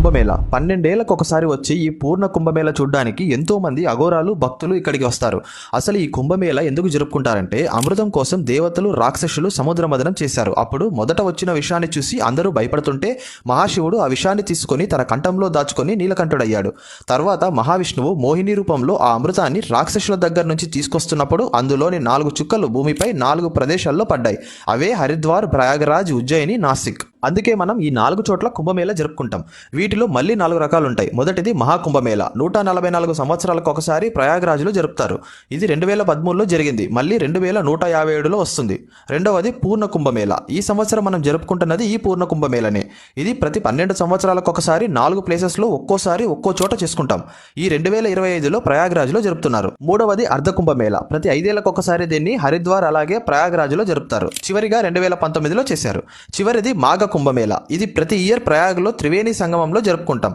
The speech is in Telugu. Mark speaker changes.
Speaker 1: కుంభమేళ. పన్నెండేళ్ళకు ఒకసారి వచ్చి ఈ పూర్ణ కుంభమేళ చూడ్డానికి ఎంతో మంది అఘోరాలు భక్తులు ఇక్కడికి వస్తారు. అసలు ఈ కుంభమేళ ఎందుకు జరుపుకుంటారంటే అమృతం కోసం దేవతలు రాక్షసులు సముద్ర మదనం చేశారు. అప్పుడు మొదట వచ్చిన విషయాన్ని చూసి అందరూ భయపడుతుంటే మహాశివుడు ఆ విషయాన్ని తీసుకొని తన కంఠంలో దాచుకొని నీలకంఠుడయ్యాడు. తర్వాత మహావిష్ణువు మోహిని రూపంలో ఆ అమృతాన్ని రాక్షసుల దగ్గర నుంచి తీసుకొస్తున్నప్పుడు అందులోని నాలుగు చుక్కలు భూమిపై నాలుగు ప్రదేశాల్లో పడ్డాయి. అవే హరిద్వార్ ప్రయాగరాజ్ ఉజ్జయిని నాసిక్. అందుకే మనం ఈ నాలుగు చోట్ల కుంభమేళ జరుపుకుంటాం. వీటిలో మళ్ళీ నాలుగు రకాలు ఉంటాయి మొదటిది మహాకుంభమేళ. నూట నలభై నాలుగు సంవత్సరాలకు ఒకసారి ప్రయాగరాజులో జరుపుతారు. ఇది రెండు వేల పదమూడులో జరిగింది. మళ్ళీ రెండు వేల నూట యాభై ఏడులో వస్తుంది. రెండవది పూర్ణ కుంభమేళ ఈ సంవత్సరం మనం జరుపుకుంటున్నది ఈ పూర్ణ కుంభమేళనే ఇది ప్రతి పన్నెండు సంవత్సరాలకు ఒకసారి నాలుగు ప్లేసెస్లో ఒక్కోసారి ఒక్కో చోట చేసుకుంటాం. ఈ రెండు వేల ఇరవై ఐదులో ప్రయాగరాజ్లో జరుపుతున్నారు. మూడవది అర్ధ కుంభమేళ ప్రతి ఐదేళ్ళకు ఒకసారి దీన్ని హరిద్వార్ అలాగే ప్రయాగరాజ్లో జరుపుతారు. చివరిగా రెండు వేల పంతొమ్మిదిలో చేశారు. చివరిది మాఘ కుంభమేళ. ఇది ప్రతి ఇయర్ ప్రయాగ్లో త్రివేణి సంగమంలో జరుపుకుంటాం.